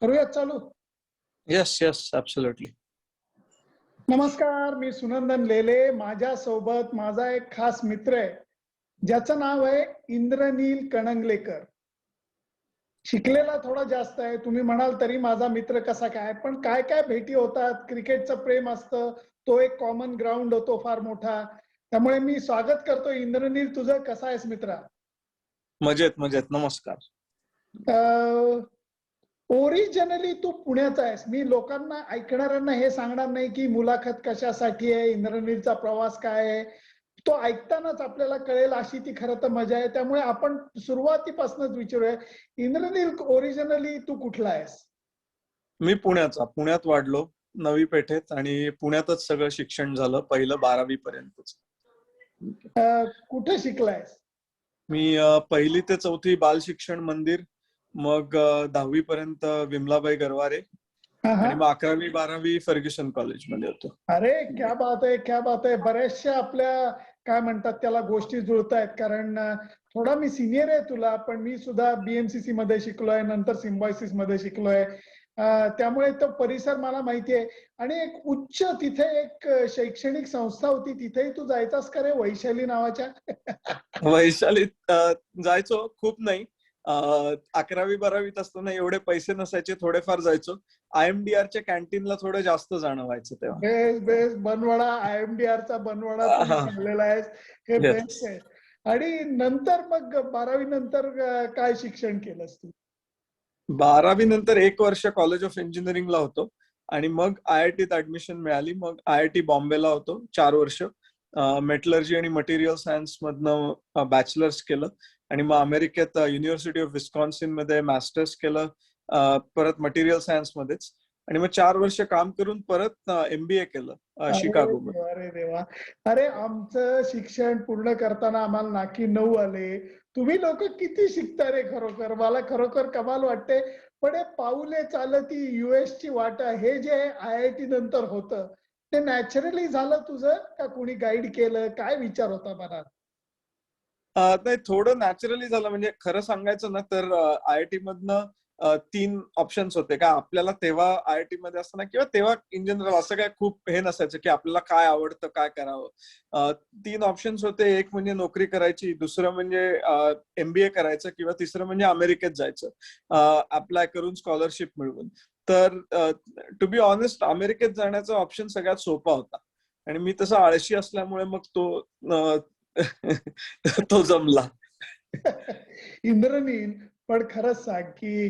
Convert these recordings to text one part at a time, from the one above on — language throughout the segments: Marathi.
करूयात चालू? येस येस ऍब्सोल्युटली नमस्कार मी सुनंदन लेले. माझ्या सोबत माझा एक खास मित्र आहे. ज्याचं नाव आहे इंद्रनील कणंगलेकर. शिकलेला थोडा जास्त आहे. तुम्ही म्हणाल तरी माझा मित्र कसा काय पण काय काय भेटी होतात? क्रिकेटचं प्रेम असतं. तो एक कॉमन ग्राउंड होतो फार मोठा. त्यामुळे मी स्वागत करतो. इंद्रनील तुझं कसा आहेस मित्रा? मजेत मजेत. नमस्कार. ओरिजिनली तू पुण्याचा आहेस. मी लोकांना ऐकणाऱ्यांना हे सांगणार नाही की मुलाखत कशासाठी आहे इंद्रनीलचा प्रवास काय आहे. तो ऐकतानाच आपल्याला कळेल अशी ती खरं तर मजा आहे. त्यामुळे आपण सुरुवातीपासूनच विचारूया इंद्रनील ओरिजिनली तू कुठला आहेस? मी पुण्याचा. पुण्यात वाढलो नवी पेठेत आणि पुण्यातच सगळं शिक्षण झालं पहिलं बारावी पर्यंतच. कुठे शिकलायस? मी पहिली ते चौथी बाल शिक्षण मंदिर मग दहावी पर्यंत विमलाबाई गरवारे. आणि मग अकरावी बारावी फर्ग्युसन कॉलेजमध्ये होतो. अरे क्या बात आहे क्या बात आहे. बऱ्याचशा आपल्या काय म्हणतात त्याला गोष्टी जुळतायत. कारण थोडा मी सिनियर आहे तुला पण मी सुद्धा बीएमसीसी मध्ये शिकलोय नंतर सिम्बॉयसिसमध्ये शिकलोय. त्यामुळे तो परिसर मला माहिती आहे. आणि एक उच्च तिथे एक शैक्षणिक संस्था होती. तिथेही तू जायचास का रे वैशाली नावाच्या? वैशालीत जायचो. खूप नाही. अकरावी बारावीत असताना एवढे पैसे नसायचे थोडेफार जायचो. आय एम डी आरच्या कॅन्टीनला थोडं जास्त जाणं व्हायचं तेव्हा. बेस बेस बनवाडा आय एम डी आरचा बनवाडा तू हा. हे. बेस्ट आहे. आणि नंतर मग बारावी नंतर काय शिक्षण केलंस तू? बारावी नंतर एक वर्ष कॉलेज ऑफ इंजिनिअरिंगला होतो. आणि मग आय आय टीत ऍडमिशन मिळाली. मग आय आय टी बॉम्बेला होतो. चार वर्ष. मेटलर्जी आणि मटेरियल सायन्स मधनं बॅचलर्स केलं. आणि मग अमेरिकेत युनिव्हर्सिटी ऑफ विस्कॉन्सिनमध्ये मास्टर्स केलं परत मटेरियल सायन्स मध्येच. आणि मग चार वर्ष काम करून परत एमबीए केलं शिकागो अरे देवा. अरे आमचं शिक्षण पूर्ण करताना आम्हाला नाकी नऊ आले. तुम्ही लोक किती शिकता रे खरोखर? मला खरोखर कमाल वाटते. पण हे पाऊले चालती युएस ची वाट हे जे आय आय टी नंतर होतं ते नॅचरली झालं तुझं का कोणी गाईड केलं? काय विचार होता मनात? नाही थोडं नॅचरली झालं. म्हणजे खरं सांगायचं ना तर आय आय टी मधनं तीन ऑप्शन्स होते. का आपल्याला तेव्हा आय आय टी मध्ये असताना किंवा तेव्हा इन जनरल असं काय खूप हे नसायचं की आपल्याला काय आवडतं काय करावं. तीन ऑप्शन्स होते. एक म्हणजे नोकरी करायची दुसरं म्हणजे एमबीए करायचं किंवा तिसरं म्हणजे अमेरिकेत जायचं. अप्लाय करून स्कॉलरशिप मिळवून. तर टू बी ऑनेस्ट अमेरिकेत जाण्याचा ऑप्शन सगळ्यात सोपा होता. आणि मी तसा आळशी असल्यामुळे मग तो तो जमला. इंद्रनील पण खरंच सांग की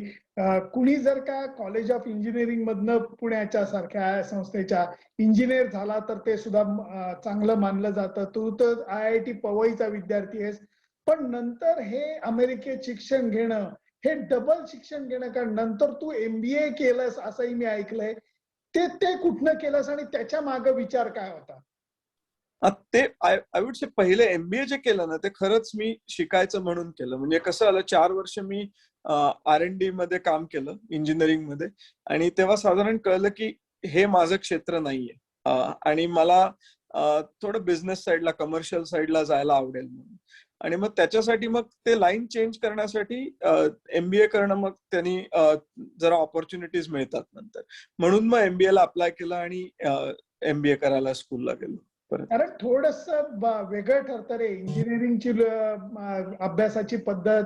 कुणी जर का कॉलेज ऑफ इंजिनिअरिंग मधनं पुण्याच्या सारख्या संस्थेच्या इंजिनियर झाला तर ते सुद्धा चांगलं मानलं जातं. तू तर आय आय टी पवईचा विद्यार्थी आहेस. पण नंतर हे अमेरिकेत शिक्षण घेणं हे डबल शिक्षण घेणं कारण नंतर तू एमबीए केलंस असंही मी ऐकलंय. ते ते कुठनं केलंस आणि त्याच्यामागे विचार काय होता? ते आय आय वुड से पहिले एमबीए जे केलं ना ते खरंच मी शिकायचं म्हणून केलं. म्हणजे कसं आलं चार वर्ष मी आर एन डी मध्ये काम केलं इंजिनिअरिंगमध्ये. आणि तेव्हा साधारण कळलं की हे माझं क्षेत्र नाहीये. आणि मला थोडं बिझनेस साईडला कमर्शियल साईडला जायला आवडेल म्हणून. आणि मग त्याच्यासाठी मग ते लाईन चेंज करण्यासाठी एमबीए करणं मग त्यांनी जरा ऑपॉर्च्युनिटीज मिळतात नंतर. म्हणून मग एमबीए ला अप्लाय केलं आणि एमबीए करायला स्कूलला गेलो. कारण थोडस वेगळं ठरतं रे. इंजिनिअरिंगची अभ्यासाची पद्धत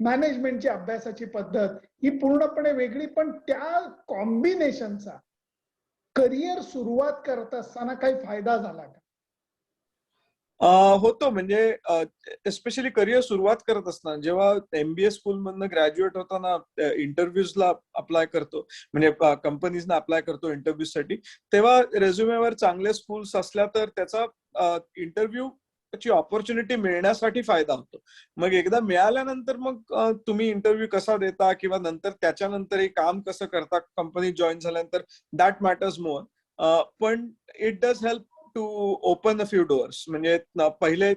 मॅनेजमेंटची अभ्यासाची पद्धत ही पूर्णपणे वेगळी. पण त्या कॉम्बिनेशनचा करिअर सुरुवात करत असताना काही फायदा झाला का? होतो. म्हणजे एस्पेशली करिअर सुरुवात करत असताना जेव्हा एमबीए स्कूल मधनं ग्रॅज्युएट होताना इंटरव्ह्यूजला अप्लाय करतो म्हणजे कंपनीजना अप्लाय करतो इंटरव्ह्यू साठी तेव्हा रेझ्युमेवर चांगले स्कूल्स असल्या तर त्याचा इंटरव्ह्यू ची ऑपॉर्च्युनिटी मिळण्यासाठी फायदा होतो. मग एकदा मिळाल्यानंतर मग तुम्ही इंटरव्ह्यू कसा देता किंवा नंतर त्याच्यानंतर काम कसं करता कंपनी जॉईन झाल्यानंतर दॅट मॅटर्स मोर पण it does help to open a few doors म्हणजे पहिले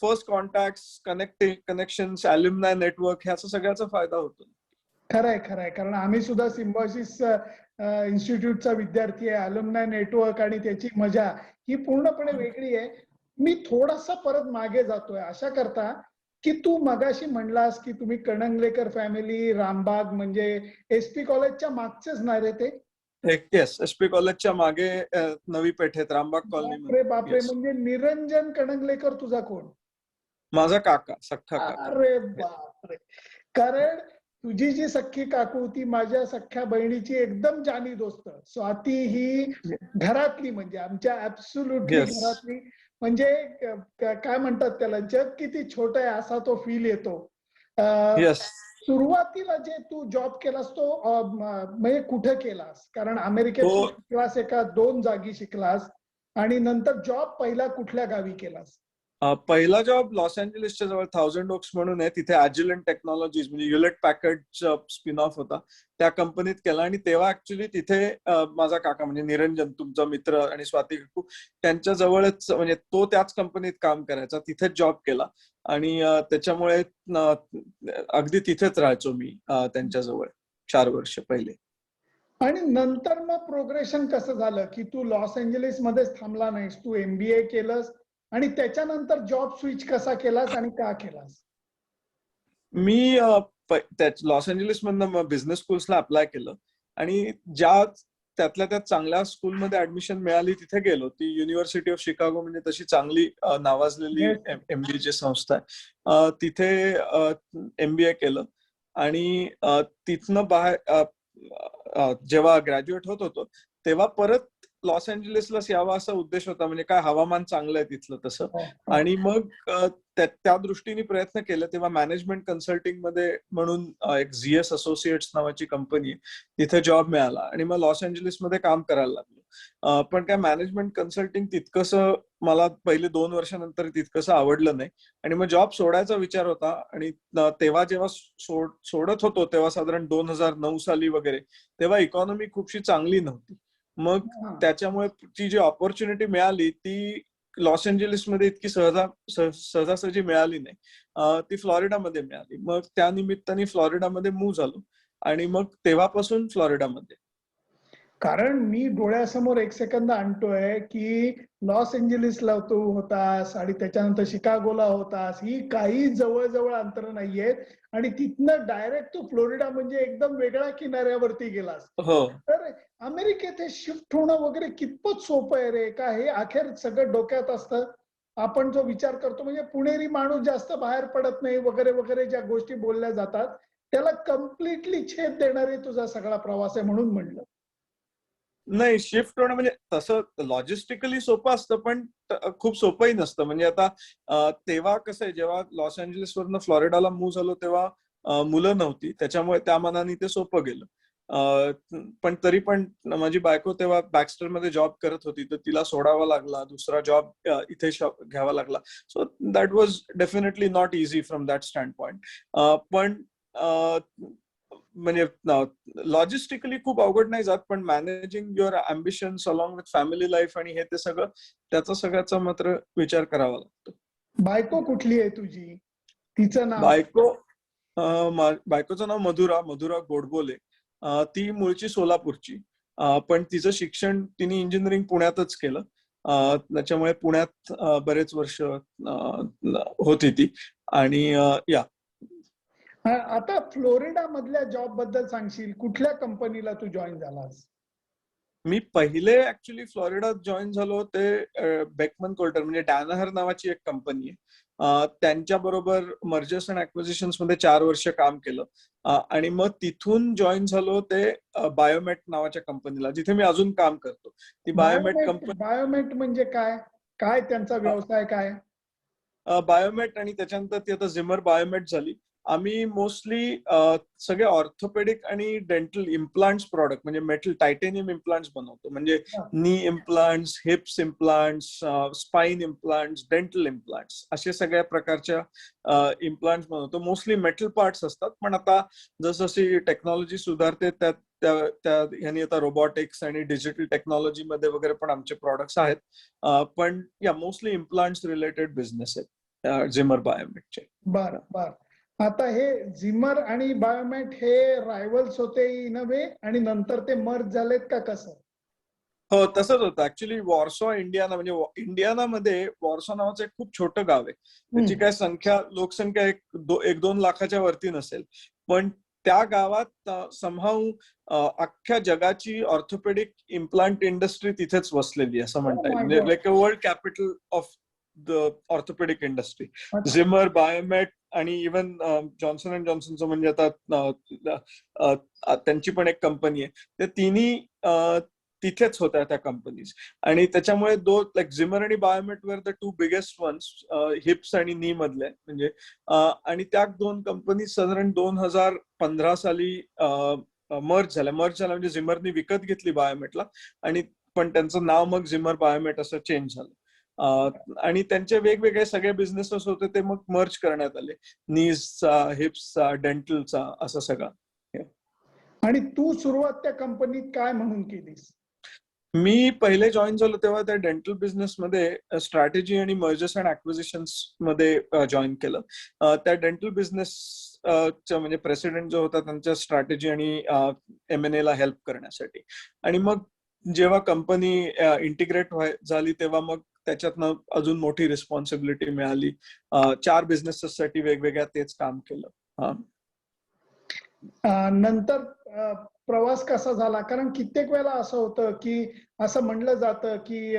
first contact connecting connection alumni network ह्याचा सगळ्याचा फायदा होतो. खरंय खरंय. कारण आम्ही सुद्धा सिम्बॉसिस इन्स्टिट्यूटचा विद्यार्थी आहे. अल्युमनाय नेटवर्क आणि त्याची मजा ही पूर्णपणे वेगळी आहे. मी थोडासा परत मागे जातोय. अशा करता की तू मगाशी म्हणलास की तुम्ही कणंगलेकर फॅमिली रामबाग म्हणजे एस पी कॉलेजच्या मागचेच ना रे ते. येस एस पी कॉलेजच्या मागे अ, नवी पेठेत रामबाग कॉलनी बापरे. म्हणजे निरंजन कणंगलेकर तुझा कोण? माझा काका सख्खा काका. अरे बापरे. कारण तुझी जी सख्खी काकू होती माझ्या सख्ख्या बहिणीची एकदम जानी दोस्त. स्वाती ही घरातली म्हणजे आमच्या ऍब्सुल्युटली. घरातली. म्हणजे काय म्हणतात त्याला जग किती छोट आहे असा तो फील येतो. येस सुरुवातीला जे तू जॉब केलास तो म्हणजे कुठे केलास? कारण अमेरिकेत शिकलास एका दोन जागी शिकलास आणि नंतर जॉब पहिला कुठल्या गावी केलास? पहिला जॉब लॉस एंजलिसच्या जवळ थाउजंड ओक्स म्हणून आहे. तिथे अॅज्युलंट टेक्नॉलॉजीज म्हणजे युलेट पॅकेटचा स्पिन ऑफ होता. त्या कंपनीत केला आणि तेव्हा ऍक्च्युली तिथे माझा काका म्हणजे निरंजन तुमचा मित्र आणि स्वाती काकू त्यांच्या जवळच म्हणजे तो त्याच कंपनीत काम करायचा तिथेच जॉब केला. आणि त्याच्यामुळे अगदी तिथेच राहायचो मी त्यांच्याजवळ चार वर्ष पहिले. आणि नंतर मग प्रोग्रेशन कसं झालं? की तू लॉस एंजलिस मध्येच थांबला नाहीस तू एमबीए केलंस आणि त्याच्यानंतर जॉब स्विच कसा केलास आणि का केलास? मी लॉस एंजलिस मधनं बिझनेस स्कूल्सला अप्लाय केलं. आणि ज्या त्यातल्या त्यात चांगल्या स्कूलमध्ये ऍडमिशन मिळाली तिथे गेलो. ती युनिव्हर्सिटी ऑफ शिकागो म्हणजे तशी चांगली नावाजलेली. एमबीए ची संस्था आहे. तिथे एमबीए केलं. आणि तिथनं बाहेर जेव्हा ग्रॅज्युएट होत होतो तेव्हा परत लॉस एंजलिसलाच यावा असा उद्देश होता म्हणजे काय हवामान चांगलं आहे तिथलं तसं. आणि मग त्या त्या दृष्टीने प्रयत्न केले तेव्हा मॅनेजमेंट कन्सल्टिंगमध्ये म्हणून एक झीएस असोसिएट्स नावाची कंपनी तिथे जॉब मिळाला. आणि मग लॉस एंजलिसमध्ये काम करायला लागलो. पण काय मॅनेजमेंट कन्सल्टिंग तितकंसं मला पहिले दोन वर्षानंतर तितकंसं आवडलं नाही. आणि मग जॉब सोडायचा विचार होता. आणि तेव्हा जेव्हा सोड सोडत होतो तेव्हा साधारण दोन हजार नऊ साली वगैरे तेव्हा इकॉनॉमी खूपशी चांगली नव्हती. मग. त्याच्यामुळे ती जी ऑपॉर्च्युनिटी मिळाली ती लॉस एंजलिसमध्ये इतकी सहजा सह- सहजासहजी मिळाली नाही. ती फ्लॉरिडामध्ये मिळाली. मग त्या निमित्ताने फ्लॉरिडामध्ये मूव्ह झालो. आणि मग तेव्हापासून फ्लॉरिडामध्ये कारण मी डोळ्यासमोर एक सेकंद आणतोय की लॉस एंजलिसला तू होतास आणि त्याच्यानंतर शिकागोला होतास ही काही जवळजवळ अंतर नाहीयेत. आणि तिथनं डायरेक्ट तू फ्लोरिडा म्हणजे एकदम वेगळ्या किनाऱ्यावरती गेलास. हो. तर अमेरिकेत हे शिफ्ट होणं वगैरे कितपत सोपं आहे रे? का हे अखेर सगळं डोक्यात असतं? आपण जो विचार करतो म्हणजे पुणेरी माणूस जास्त बाहेर पडत नाही वगैरे वगैरे ज्या गोष्टी बोलल्या जातात त्याला कम्प्लिटली छेद देणारे तुझा सगळा प्रवास आहे म्हणून म्हणलं. नाही शिफ्ट होणं म्हणजे तसं लॉजिस्टिकली सोपं असतं पण खूप सोपंही नसतं. म्हणजे आता तेव्हा कसं आहे जेव्हा लॉस एंजलिस वरनं फ्लॉरिडाला मूव्ह झालो तेव्हा मुलं नव्हती. त्याच्यामुळे त्या मनाने ते सोपं गेलं. पण तरी पण माझी बायको तेव्हा बॅक्स्टरमध्ये जॉब करत होती तर तिला सोडावा लागला. दुसरा जॉब इथे घ्यावा लागला. So that was definitely not easy from that standpoint पण म्हणजे लॉजिस्टिकली खूप अवघड नाही जात पण managing your ambitions along with family life आणि हे ते सगळं त्याचा सगळ्याचा मात्र विचार करावा लागतो. बायको कुठली आहे तुझी? तिचं नाव? बायको बायकोचं नाव मधुरा मधुरा गोडबोले. ती मूळची सोलापूरची. पण तिचं शिक्षण तिने इंजिनिअरिंग पुण्यातच केलं. त्याच्यामुळे पुण्यात बरेच वर्ष होती ती. आणि या आता फ्लोरिडा मधल्या जॉबबद्दल सांगशील. कुठल्या कंपनीला तू जॉईन झालास? मी पहिले ऍक्च्युली फ्लॉरिडात जॉईन झालो ते बेकमन कोल्टर म्हणजे डॅनहर नावाची एक कंपनी आहे. त्यांच्या बरोबर मर्जर्स अँड ऍक्विजिशन्समध्ये चार वर्ष काम केलं. आणि मग तिथून जॉईन झालो ते बायोमेट नावाच्या कंपनीला जिथे मी अजून काम करतो. ती बायोमेट कंपनी बायोमेट म्हणजे काय? काय त्यांचा व्यवसाय काय? बायोमेट आणि त्याच्यानंतर ती आता झिमर बायोमेट झाली. आम्ही मोस्टली सगळे ऑर्थोपेडिक आणि डेंटल इम्प्लांट्स प्रॉडक्ट म्हणजे मेटल टायटेनियम इम्प्लांट्स बनवतो. म्हणजे. Knee implants hips implants spine implants dental implants असे सगळ्या प्रकारच्या इम्प्लांट्स बनवतो. मोस्टली मेटल पार्ट्स असतात पण आता जसजशी टेक्नॉलॉजी सुधारते त्यात त्या ह्यानी आता रोबोटिक्स आणि डिजिटल टेक्नॉलॉजी मध्ये वगैरे पण आमचे प्रॉडक्ट्स आहेत. पण या मोस्टली इम्प्लांट्स रिलेटेड बिझनेस आहेत झिमर बायोमेटचे बर बर. आता हे झिमर आणि बायोमेट हे रायव्हल्स होते वे आणि नंतर ते मर्ज झालेत का कसं? हो तसंच होतं. ऍक्च्युली वॉर्सॉ इंडियाना म्हणजे इंडियानामध्ये वॉर्सॉ नावाचं एक खूप छोटं गाव आहे. त्याची. काय संख्या लोकसंख्या एक दो एक दोन लाखाच्या वरती नसेल. पण त्या गावात समहाऊ अख्ख्या जगाची ऑर्थोपेडिक इम्प्लांट इंडस्ट्री तिथेच वसलेली असं म्हणता येईल. म्हणजे God. Like a world capital of the orthopaedic industry. Zimmer Biomet आणि इवन जॉन्सन अँड जॉन्सनचं म्हणजे आता अ, अ, अ, त्यांची पण एक कंपनी आहे. त्या तिन्ही तिथेच होत्या त्या कंपनीज आणि त्याच्यामुळे दो लाईक झिमर आणि Biomet were the two biggest ones hips आणि नी मधले. म्हणजे आणि त्या दोन कंपनी साधारण दोन हजार पंधरा साली मर्ज झाल्या. मर्ज झाल्या म्हणजे झिमरनी विकत घेतली बायोमेटला आणि पण त्यांचं नाव मग झिमर बायोमेट असं चेंज झालं. आणि त्यांचे वेगवेगळे सगळे बिझनेसेस होते ते मग मर्ज करण्यात आले. नीजचा हिप्सचा डेंटलचा असं सगळं. आणि तू सुरुवात त्या कंपनीत काय म्हणून केलीस? मी पहिले जॉईन झालो तेव्हा त्या डेंटल बिझनेसमध्ये स्ट्रॅटेजी आणि मर्जर्स अँड ऍक्विजिशन्समध्ये जॉईन केलं. त्या डेंटल बिझनेस म्हणजे प्रेसिडेंट जो होता त्यांच्या स्ट्रॅटेजी आणि एम एन ला हेल्प करण्यासाठी. आणि मग जेव्हा कंपनी इंटिग्रेट झाली तेव्हा मग त्याच्यातनं अजून मोठी रिस्पॉन्सिबिलिटी मिळाली. चार बिझनेसेससाठी वेगवेगळ्या तेच काम केलं. नंतर प्रवास कसा झाला? कारण कित्येक वेळा असं होतं की असं म्हणलं जातं की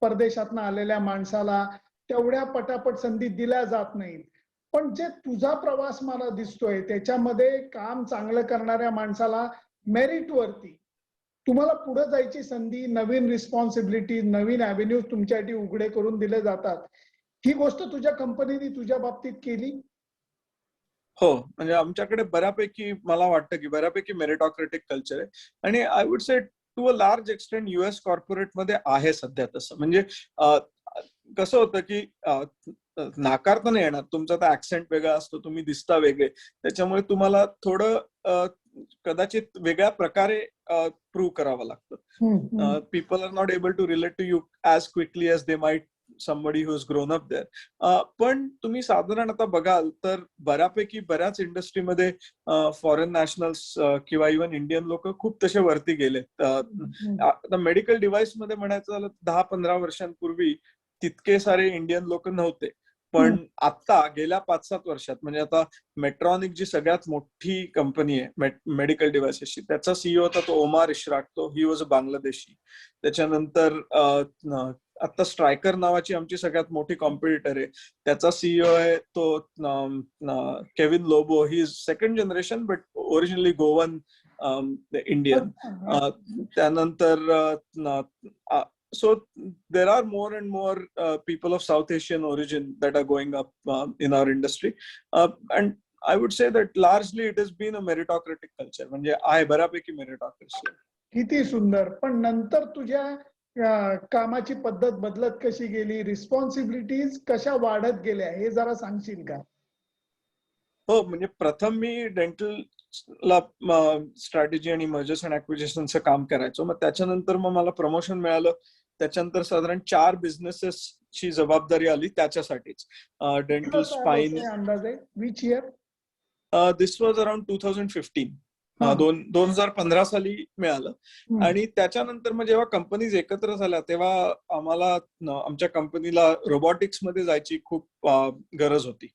परदेशातनं आलेल्या माणसाला तेवढ्या पटापट संधी दिल्या जात नाहीत. पण जे तुझा प्रवास मला दिसतोय त्याच्यामध्ये काम चांगलं करणाऱ्या माणसाला मेरिट वरती तुम्हाला पुढे जायची संधी नवीन रिस्पॉन्सिबिलिटी नवीन अव्हेन्यू तुमच्यासाठी उघडे करून दिले जातात. ही गोष्ट तुझ्या कंपनीने तुझ्या बाबतीत केली? हो म्हणजे आमच्याकडे बऱ्यापैकी मला वाटतं की बऱ्यापैकी मेरिटॉक्रेटिक कल्चर आहे. आणि I would say to a large extent US कॉर्पोरेटमध्ये आहे सध्या तसं. म्हणजे कसं होतं की नाकारता नाही येणार. तुमचा तर ऍक्सेंट वेगळा असतो तुम्ही दिसता वेगळे. त्याच्यामुळे तुम्हाला थोडं कदाचित वेगळ्या प्रकारे प्रूव्ह करावं लागतं are not able to relate to you as quickly as they might somebody who's grown up there. Uh, पण तुम्ही साधारण आता बघाल तर बऱ्यापैकी बऱ्याच इंडस्ट्रीमध्ये फॉरेन नॅशनल्स किंवा इव्हन इंडियन लोक खूप तसे वरती गेले. आता मेडिकल डिव्हाइसमध्ये म्हणायचं झालं दहा पंधरा वर्षांपूर्वी तितके सारे इंडियन लोक नव्हते पण आता गेल्या पाच सात वर्षात म्हणजे आता मेट्रॉनिक जी सगळ्यात मोठी कंपनी आहे मेडिकल डिव्हाइसेसची त्याचा सीईओ होता तो ओमार इशराक तो ही वॉज अ बांगलादेशी त्याच्यानंतर आता स्ट्रायकर नावाची आमची सगळ्यात मोठी कॉम्पिटिटर आहे. त्याचा सीईओ आहे तो Kevin Lobo he is second generation but originally Goan Indian. त्यानंतर so there are more and more uh, people of south asian origin that are going up uh, in our industry uh, and i would say that largely it has been a meritocratic culture म्हणजे आहे बऱ्यापैकी meritocracy किती सुंदर पण नंतर तुझ्या कामाची पद्धत बदलत कशी गेली रिस्पॉन्सिबिलिटीज कशा वाढत गेल्या हे जरा सांगशील का हो म्हणजे प्रथम मी डेंटल ला स्ट्रॅटेजी आणि मर्जर्स अँड ऍक्विजिशनचं काम करायचो मग त्याच्यानंतर मग मला प्रमोशन मिळालं त्याच्यानंतर साधारण चार बिझनेसेस ची जबाबदारी आली त्याच्यासाठीच. Dental spine which year this was around two thousand fifteen दोन दोन हजार पंधरा साली मिळालं. आणि त्याच्यानंतर मग जेव्हा कंपनीज एकत्र झाल्या तेव्हा आम्हाला आमच्या कंपनीला रोबोटिक्समध्ये जायची खूप गरज होती.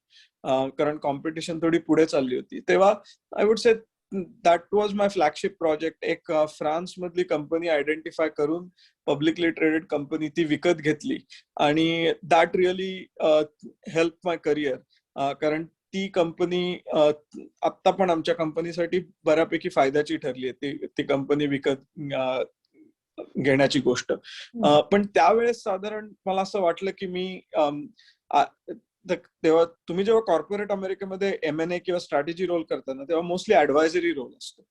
कारण कॉम्पिटिशन थोडी पुढे चालली होती. तेव्हा I would say that was my flagship project एक फ्रान्स मधली कंपनी आयडेंटिफाय करून पब्लिकली ट्रेडेड कंपनी ती विकत घेतली. आणि that really help my career कारण ती कंपनी आत्ता पण आमच्या कंपनीसाठी बऱ्यापैकी फायद्याची ठरली आहे ती ती कंपनी विकत घेण्याची गोष्ट. पण त्यावेळेस साधारण मला असं वाटलं की मी तेव्हा तुम्ही जेव्हा कॉर्पोरेट अमेरिकेमध्ये एम एन ए किंवा स्ट्रॅटेजी रोल करताना तेव्हा मोस्टली ऍडवायझरी रोल असतो.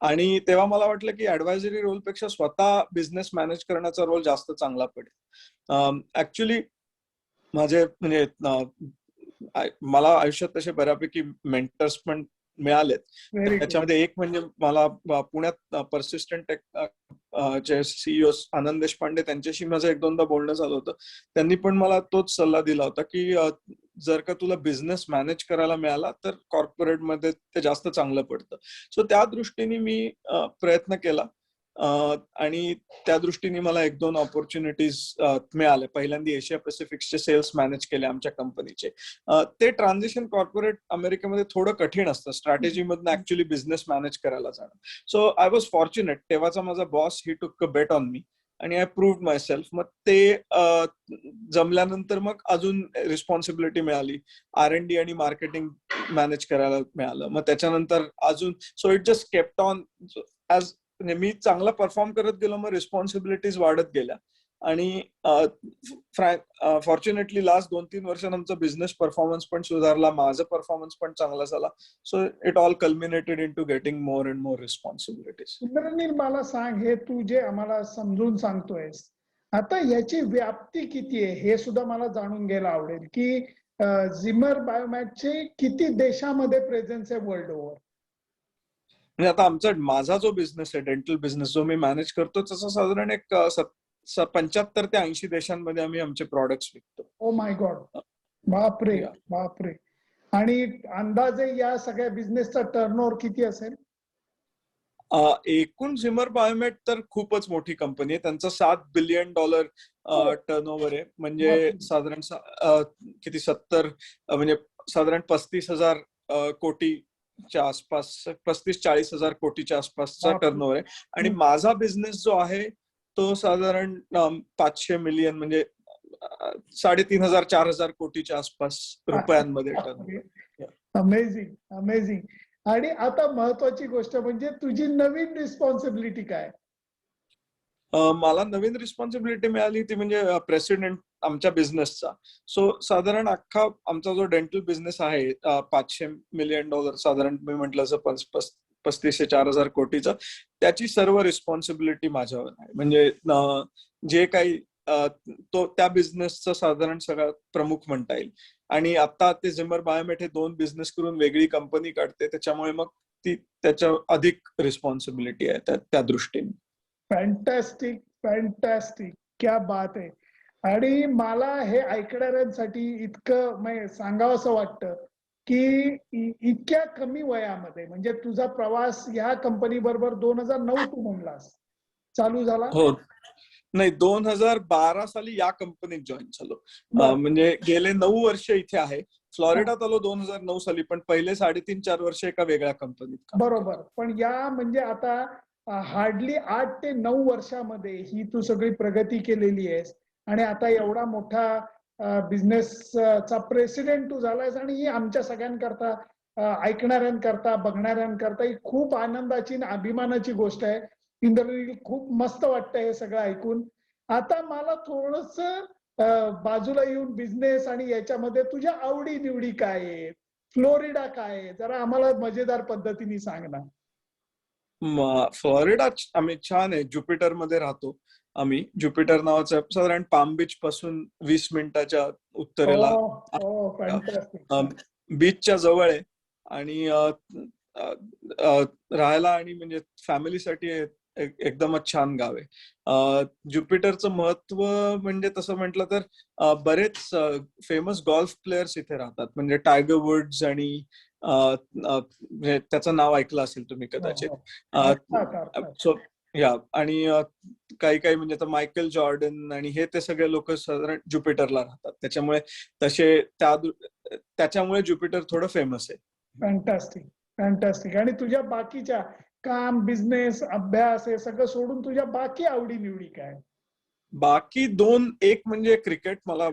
आणि तेव्हा मला वाटलं की ऍडवायझरी रोलपेक्षा स्वतः बिझनेस मॅनेज करण्याचा रोल जास्त चांगला पडेल. ऍक्च्युली माझे म्हणजे मला आयुष्यात तसे बऱ्यापैकी मेंटर्स पण मिळालेत. त्याच्यामध्ये एक म्हणजे मला पुण्यात परसिस्टंट चे सीईओ आनंद देशपांडे त्यांच्याशी माझं एक दोनदा बोलणं झालं होतं. त्यांनी पण मला तोच सल्ला दिला होता की जर का तुला बिझनेस मॅनेज करायला मिळाला तर कॉर्पोरेटमध्ये ते जास्त चांगलं पडतं. सो त्या दृष्टीने मी प्रयत्न केला. आणि त्या दृष्टीने मला एक दोन ऑपॉर्च्युनिटीज मिळाले. पहिल्यांदा एशिया पॅसिफिकचे सेल्स मॅनेज केले आमच्या कंपनीचे ते ट्रान्झिशन कॉर्पोरेट अमेरिकेमध्ये थोडं कठीण असतं. स्ट्रॅटेजी मधनं ऍक्च्युली बिझनेस मॅनेज करायला जाणं. सो आय वॉज फॉर्च्युनेट तेव्हाचा माझा boss he took a bet on me आणि आय प्रूव्ड माय सेल्फ मग ते जमल्यानंतर मग अजून रिस्पॉन्सिबिलिटी मिळाली. आर एन डी आणि मार्केटिंग मॅनेज करायला मिळालं. मग त्याच्यानंतर अजून so it just kept on as मी चांगला परफॉर्म करत गेलो मग रिस्पॉन्सिबिलिटीज वाढत गेल्या. आणि फॉर्च्युनेटली लास्ट दोन तीन वर्षात आमचा बिझनेस परफॉर्मन्स पण सुधारला माझा परफॉर्मन्स पण चांगला झाला. So it all culminated into getting more and more responsibilities Indraneel मला सांग हे तू जे आम्हाला समजून सांगतोयस आता याची व्याप्ती किती आहे? हे सुद्धा मला जाणून घ्यायला आवडेल की झिमर बायोमॅटचे किती देशामध्ये प्रेझेन्स आहे वर्ल्ड ओव्हर म्हणजे आता आमचा माझा जो बिझनेस आहे डेंटल बिझनेस जो मी मॅनेज करतो त्याचा साधारण एक पंच्याहत्तर ते ऐंशी देशांमध्ये आम्ही आमचे प्रॉडक्ट्स विकतो ओ माय गॉड बापरे. बापरे आणि अंदाजे या सगळ्या बिझनेसचा टर्नओव्हर किती असेल एकूण झिमर बायोमेट तर खूपच मोठी कंपनी आहे त्यांचा सात बिलियन डॉलर. टर्न ओव्हर आहे म्हणजे. साधारण किती सत्तर म्हणजे साधारण पस्तीस हजार अ, कोटीच्या आसपास पस्तीस चाळीस हजार कोटीच्या आसपासचा बापरे. टर्न ओव्हर आहे. आणि. माझा बिझनेस जो आहे तो साधारण पाचशे मिलियन म्हणजे साडेतीन हजार चार हजार कोटीच्या आसपास रुपयांमध्ये टर्न अमेझिंग अमेझिंग आणि आता महत्वाची गोष्ट म्हणजे तुझी नवीन रिस्पॉन्सिबिलिटी काय? मला नवीन रिस्पॉन्सिबिलिटी मिळाली ती म्हणजे प्रेसिडेंट आमच्या बिझनेसचा सो साधारण अख्खा आमचा जो डेंटल बिझनेस आहे पाचशे मिलियन डॉलर साधारण मी म्हटलं असं पस्तीस ते चार हजार कोटीचा त्याची सर्व रिस्पॉन्सिबिलिटी माझ्यावर आहे. म्हणजे जे काही तो त्या बिझनेसचा साधारण सगळ्यात प्रमुख म्हणता येईल. आणि आता ते झिमर बायोमेट हे दोन बिझनेस करून वेगळी कंपनी काढते त्याच्यामुळे मग ती त्याच्या अधिक रिस्पॉन्सिबिलिटी आहे त्या दृष्टीने. फॅन्टॅस्टिक फॅन्टॅस्टिक क्या बात आहे. आणि मला हे ऐकणाऱ्यांसाठी इतकं म्हणजे सांगावं असं वाटतं की इतक्या कमी वयामध्ये म्हणजे तुझा प्रवास ह्या कंपनी बरोबर दोन हजार नऊ तू म्हणलास चालू झाला? हो. नाही दोन हजार बारा साली या कंपनीत जॉईन झालो. म्हणजे गेले नऊ वर्ष इथे आहे. फ्लॉरिडात आलो दोन हजार नऊ साली पण पहिले साडेतीन चार वर्ष एका वेगळ्या कंपनीत. बरोबर. पण या म्हणजे आता हार्डली आठ ते नऊ वर्षामध्ये ही तू सगळी प्रगती केलेली आहेस. आणि आता एवढा मोठा बिझनेसचा प्रेसिडेंट तू झालायस आणि ही आमच्या सगळ्यांकरता ऐकणाऱ्यांकरता बघणाऱ्यांकरता ही खूप आनंदाची आणि अभिमानाची गोष्ट आहे. इंद्रनील खूप मस्त वाटतं हे सगळं ऐकून. आता मला थोडस बाजूला येऊन बिझनेस आणि याच्यामध्ये तुझ्या आवडी निवडी काय आहे फ्लोरिडा काय आहे? जरा आम्हाला मजेदार पद्धतीने सांग ना. फ्लोरिडा आम्ही छान आहे. ज्युपिटरमध्ये राहतो. आम्ही ज्युपिटर नावाचं साधारण पाम बीच पासून वीस मिनिटाच्या उत्तरेला हो अं, बीचच्या जवळ आहे. आणि राहायला आणि म्हणजे फॅमिलीसाठी हे एक- एकदमच छान गाव आहे. ज्युपिटरचं महत्त्व म्हणजे तसं म्हटलं तर बरेच फेमस गॉल्फ प्लेयर्स इथे राहतात. म्हणजे टायगर वुड्स आणि म्हणजे त्याचं नाव ऐकलं असेल तुम्ही कदाचित. या. आणि काही काही म्हणजे आता मायकल जॉर्डन आणि हे ते सगळे लोक साधारण ज्युपिटरला राहतात. त्याच्यामुळे तसे त्या त्याच्यामुळे ज्युपिटर थोडं फेमस आहे. फॅन्टॅस्टिक फॅन्टॅस्टिक आणि तुझ्या बाकीच्या काम बिझनेस अभ्यास हे सगळं सोडून तुझ्या बाकी आवडी निवडी काय बाकी दोन एक म्हणजे क्रिकेट. मला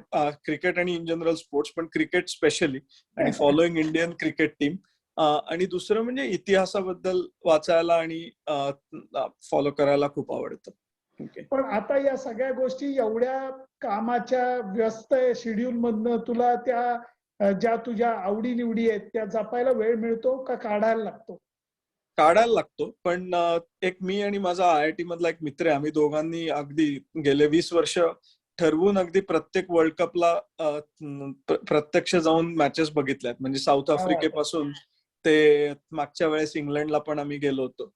क्रिकेट आणि इन जनरल स्पोर्ट्स पण क्रिकेट स्पेशली आणि फॉलोईंग इंडियन क्रिकेट टीम आणि दुसरं म्हणजे इतिहासाबद्दल वाचायला आणि फॉलो करायला खूप आवडतं. पण आता या सगळ्या गोष्टी एवढ्या कामाच्या व्यस्त शेड्यूल मधनं तुला त्या ज्या तुझ्या आवडी निवडी आहेत त्या जपायला वेळ मिळतो का काढायला लागतो? काढायला लागतो पण एक मी आणि माझा आय आय टी मधला एक मित्र आहे आम्ही दोघांनी अगदी गेले वीस वर्ष ठरवून अगदी प्रत्येक वर्ल्ड कपला प्रत्यक्ष जाऊन मॅचेस बघितल्यात. म्हणजे साऊथ. आफ्रिकेपासून ते मागच्या वेळेस इंग्लंडला पण आम्ही गेलो होतो.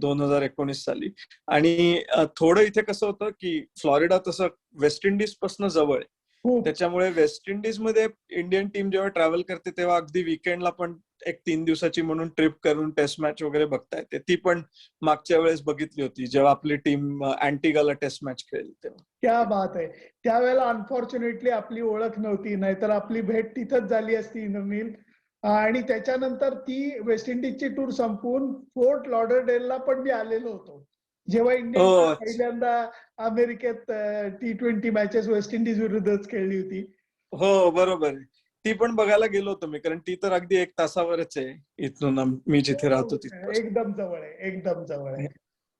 दोन हजार एकोणीस साली. आणि थोडं इथे कसं होतं की फ्लॉरिडा तसं वेस्ट इंडिजपासून जवळ आहे. खूप त्याच्यामुळे वेस्ट इंडिजमध्ये इंडियन टीम जेव्हा ट्रॅव्हल करते तेव्हा अगदी विकेंडला पण एक तीन दिवसाची म्हणून ट्रिप करून टेस्ट मॅच वगैरे बघता येते. ती पण मागच्या वेळेस बघितली होती जेव्हा आपली टीम अँटिगाला टेस्ट मॅच खेळली तेव्हा. क्या बात आहे. त्यावेळेला अनफॉर्च्युनेटली आपली ओळख नव्हती नाहीतर आपली भेट तिथंच झाली असती इंद्रनील आणि त्याच्यानंतर ती वेस्ट इंडिजची टूर संपवून फोर्ट लॉडरडेलला पण मी आलेलो होतो. जेव्हा हो, इंडिया अच्छा. पहिल्यांदा अमेरिकेत T twenty matches West Indies विरुद्धच खेळली होती. हो बरोबर आहे. ती पण बघायला गेलो होतो मी कारण ती तर अगदी एक तासावरच आहे. इथून मी जिथे राहतो तिथपासून एकदम जवळ आहे एकदम जवळ आहे.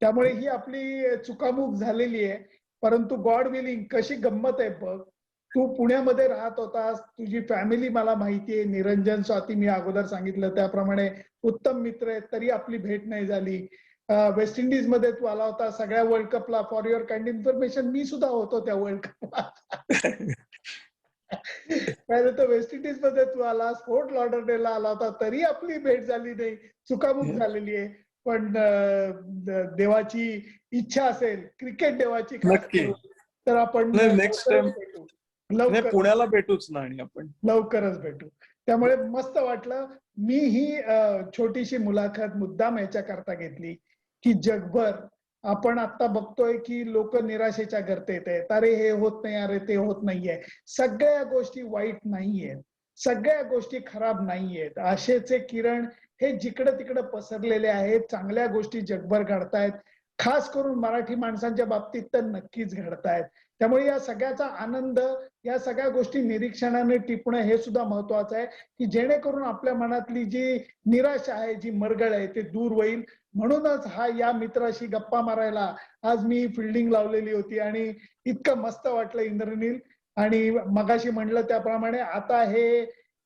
त्यामुळे ही आपली चुकामुक झालेली आहे. परंतु गॉड विलिंग कशी गंमत आहे बघ तू पुण्यामध्ये राहत होतास तुझी फॅमिली मला माहिती आहे. निरंजन स्वाती मी अगोदर सांगितलं त्याप्रमाणे उत्तम मित्र आहेत तरी आपली भेट नाही झाली. वेस्ट इंडिजमध्ये तू आला होता सगळ्या वर्ल्ड कपला फॉर युअर काइंड इन्फॉर्मेशन मी सुद्धा होतो त्या वर्ल्ड कपला तर वेस्ट इंडिजमध्ये तू आलास फोर्ट लॉडरडेला आला होता तरी आपली भेट झाली नाही चुकामुक झालेली आहे. पण देवाची इच्छा असेल क्रिकेट देवाची तर आपण लवकरच time- भेटू. लवकर पुण्याला भेटूच ना आणि आपण. लवकरच भेटू. त्यामुळे मस्त वाटलं. मी ही छोटीशी मुलाखत मुद्दाम याच्याकरता घेतली की जगभर आपण आता बघतोय की लोक निराशेच्या गर्तेत आहेत. अरे हे होत नाही अरे ते होत नाहीये. सगळ्या गोष्टी वाईट नाहीयेत. सगळ्या गोष्टी खराब नाहीयेत. आशेचे किरण हे जिकडं तिकडं पसरलेले आहेत. चांगल्या गोष्टी जगभर घडतायत. खास करून मराठी माणसांच्या बाबतीत तर नक्कीच घडतायत. त्यामुळे या सगळ्याचा आनंद या सगळ्या गोष्टी निरीक्षणाने टिपणं हे सुद्धा महत्वाचं आहे की जेणेकरून आपल्या मनातली जी निराशा आहे जी मरगळ आहे ते दूर होईल. म्हणूनच हा या मित्राशी गप्पा मारायला आज मी फिल्डिंग लावलेली होती आणि इतकं मस्त वाटलं इंद्रनील. आणि मगाशी म्हणलं त्याप्रमाणे आता हे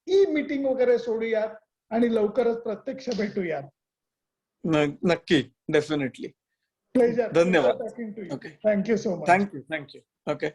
ई मीटिंग वगैरे सोडूयात आणि लवकरच प्रत्यक्ष भेटूयात. नक्की definitely Pleasure. Talking to you. Okay. Thank you so much. Thank you. Thank you. Okay.